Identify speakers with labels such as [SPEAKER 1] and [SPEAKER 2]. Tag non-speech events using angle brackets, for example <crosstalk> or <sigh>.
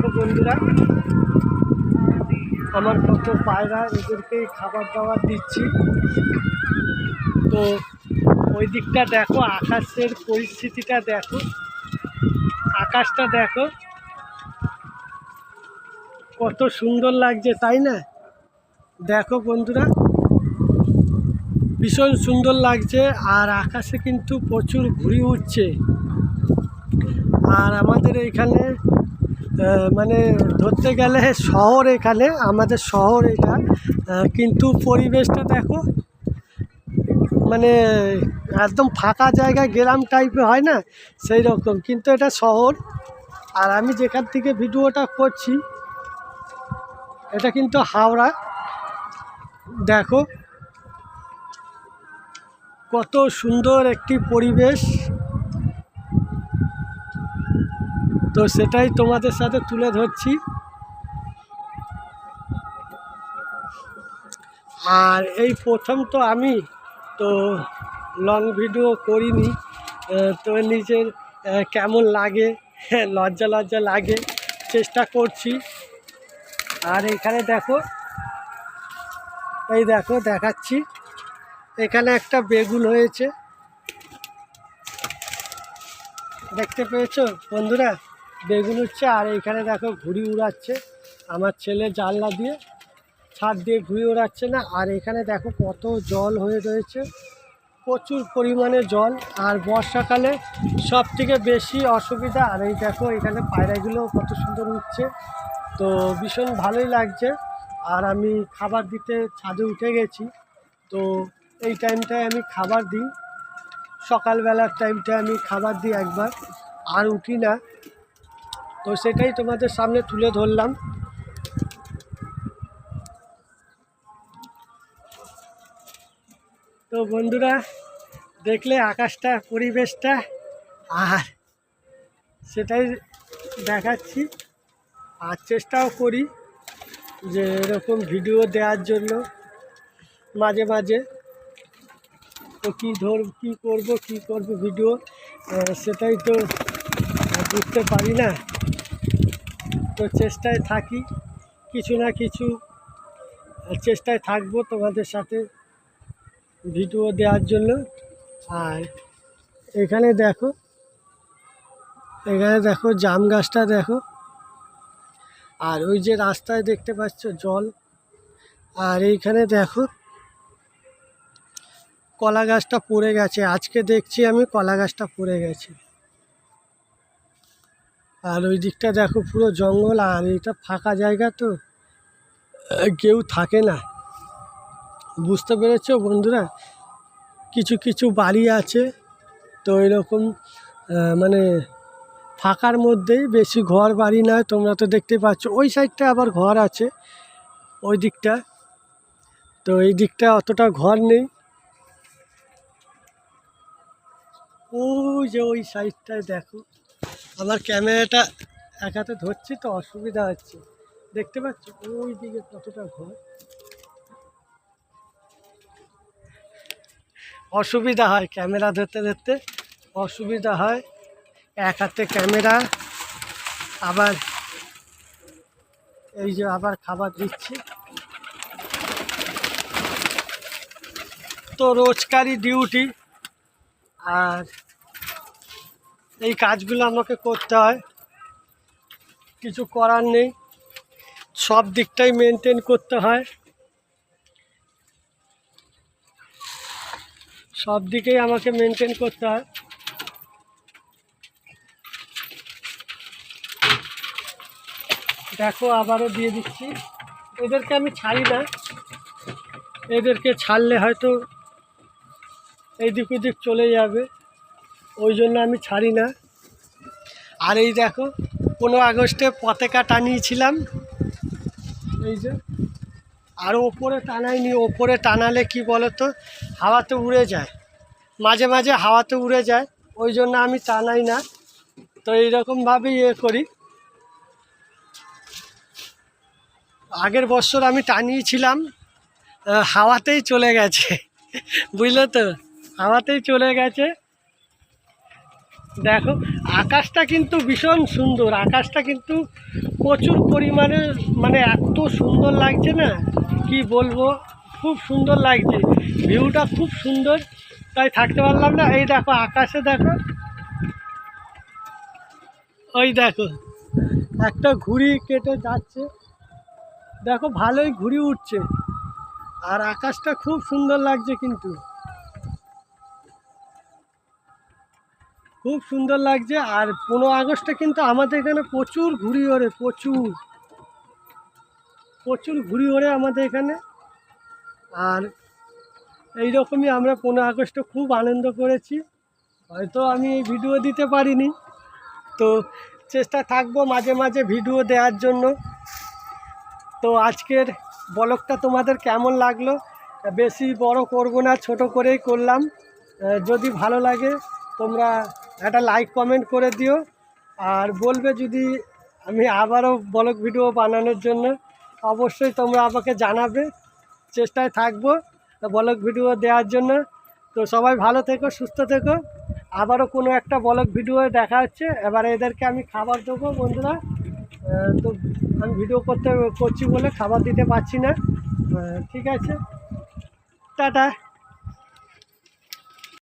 [SPEAKER 1] দেখো বন্ধুরা। আমার কত পায়রা, এদেরকে খাবার দাবার দিচ্ছি। তো ওই দিকটা দেখো, আকাশের পরিস্থিতিটা দেখো। আকাশটা দেখো। কত সুন্দর লাগছে, তাই না? দেখো বন্ধুরা, ভীষণ সুন্দর লাগছে আর আকাশে কিন্তু প্রচুর ঘুড়ি উঠছে। আর আমাদের এইখানে মানে ধরতে গেলে শহর এখানে, আমাদের শহর এটা। কিন্তু পরিবেশটা দেখো মানে একদম ফাঁকা জায়গায় গ্রাম টাইপের হয় না, সেই রকম। কিন্তু এটা শহর। আর আমি যেখান থেকে ভিডিওটা করছি, এটা কিন্তু হাওড়া। দেখো, কত সুন্দর একটি পরিবেশ। তো সেটাই তোমাদের সাথে তুলে ধরছি। আর এই প্রথম তো আমি, তো লং ভিডিও করিনি তো নিজের কেমন লাগে লজ্জা লজ্জা লাগে, চেষ্টা করছি। আর এখানে দেখো, এই দেখো দেখাচ্ছি, এখানে একটা বেগুন হয়েছে। দেখতে পেয়েছ বন্ধুরা? বেগুন উঠছে, আর এইখানে দেখো ঘুড়ি উড়াচ্ছে। আমার ছেলে জানলা দিয়ে ছাদ দিয়ে ঘুড়ি উড়াচ্ছে না, আর এখানে দেখো কত জল হয়ে রয়েছে। প্রচুর পরিমাণে জল, আর বর্ষাকালে সব থেকে বেশি অসুবিধা, আর এই দেখো এখানে পায়রাগুলো কত সুন্দর উঠছে। তো ভীষণ ভালোই লাগছে, আর আমি খাবার দিতে ছাদে উঠে গেছি। তো এই টাইমটায় আমি খাবার দিই, সকালবেলার টাইমটা আমি খাবার দিই একবার, আর উঠি না। তো সেটাই তোমাদের সামনে তুলে ধরলাম। তো বন্ধুরা, দেখলে আকাশটা, পরিবেশটা, আর সেটাই দেখাচ্ছি। আর চেষ্টাও করি যে এরকম ভিডিও দেওয়ার জন্য মাঝে মাঝে। তো কী ধর, কী করব কী করব ভিডিও সেটাই তো বুঝতে পারি না। তো চেষ্টায় থাকি, কিছু না কিছু চেষ্টায় থাকব তোমাদের সাথে ভিডিও দেওয়ার জন্য। আর এখানে দেখো এখানে দেখো জাম গাছটা দেখো। আর ওই যে রাস্তায় দেখতে পাচ্ছ জল। আর এইখানে দেখো, কলা গাছটা পড়ে গেছে। আজকে দেখছি আমি কলা গাছটা পড়ে গেছে। আর ওই দিকটা দেখো পুরো জঙ্গল, আর এটা ফাঁকা জায়গা তো। কেউ থাকে না। বুঝতে পেরেছ বন্ধুরা? কিছু কিছু বাড়ি আছে, তো এরকম মানে ফাঁকার মধ্যেই বেশি ঘর বাড়ি নয়, তোমরা তো দেখতে পাচ্ছ। ওই সাইডটা আবার ঘর আছে, ওই দিকটা। তো এই দিকটা অতটা ঘর নেই। ওই যে ওই সাইডটায় দেখো। আমার ক্যামেরাটা এক হাতে ধরছি তো অসুবিধা হচ্ছে। দেখতে পাচ্ছ? ওই দিকে কতটা ঘর। অসুবিধা হয় ক্যামেরা ধরতে ধরতে, অসুবিধা হয় এক হাতে ক্যামেরা, আবার এই যে আবার খাবার দিচ্ছি। তো রোজকারই ডিউটি, আর এই কাজগুলো আমাকে করতে হয়। কিছু করার নেই। সব দিকটাই মেনটেন করতে হয়। সব দিকেই আমাকে মেনটেন করতে হয়। দেখো, আবারও দিয়ে দিচ্ছি। এদেরকে আমি ছাড়ি না। এদেরকে ছাড়লে হয়তো এইদিক ওদিক চলে যাবে। ওই জন্য আমি ছাড়ি না। আর এই দেখো, পনেরো আগস্টে পতাকা টানিয়েছিলাম। এই যে, আর ওপরে টানাইনি, ওপরে টানালে কি বলো তো হাওয়াতে উড়ে যায়। মাঝে মাঝে হাওয়াতে উড়ে যায়, ওই জন্য আমি টানাই না। তো এইরকমভাবেই ইয়ে করি। আগের বছর আমি টানিয়েছিলাম হাওয়াতেই চলে গেছে। <laughs> বুঝলে তো? হাওয়াতেই চলে গেছে। দেখো, আকাশটা কিন্তু ভীষণ সুন্দর, আকাশটা কিন্তু প্রচুর পরিমাণে মানে এত সুন্দর লাগছে না? কি বলব? খুব সুন্দর লাগছে ভিউটা খুব সুন্দর, তাই থাকতে পারলাম না। এই দেখো, আকাশে দেখো। ওই দেখো, একটা ঘুড়ি কেটে যাচ্ছে। দেখো, ভালোই ঘুড়ি উঠছে। আর আকাশটা খুব সুন্দর লাগছে কিন্তু। খুব সুন্দর লাগছে। আর পনেরো আগস্টে কিন্তু আমাদের এখানে প্রচুর ঘুড়ি ওড়ে, প্রচুর। প্রচুর ঘুড়ি ওড়ে আমাদের এখানে। আর এই রকমই আমরা পনেরো আগস্টে খুব আনন্দ করেছি। হয়তো আমি ভিডিও দিতে পারিনি। তো চেষ্টা থাকব মাঝে মাঝে ভিডিও দেওয়ার জন্য। তো আজকের ব্লগটা তোমাদের কেমন লাগল? বেশি বড় করব না, ছোট করেই করলাম। যদি ভালো লাগে তোমরা একটা লাইক কমেন্ট করে দিও। আর বলবে যদি আমি আবারও ব্লগ ভিডিও বানানোর জন্য, অবশ্যই তোমরা আমাকে জানাবে। চেষ্টায় থাকব ব্লগ ভিডিও দেওয়ার জন্য। তো সবাই ভালো থেকো, সুস্থ থেকো। আবারও কোনো একটা ব্লগ ভিডিও দেখা হচ্ছে। এবার এদেরকে আমি খাবার দেবো বন্ধুরা। তো আমি ভিডিও করতে, করছি বলে খাবার দিতে পারছি না। ঠিক আছে। টাটা।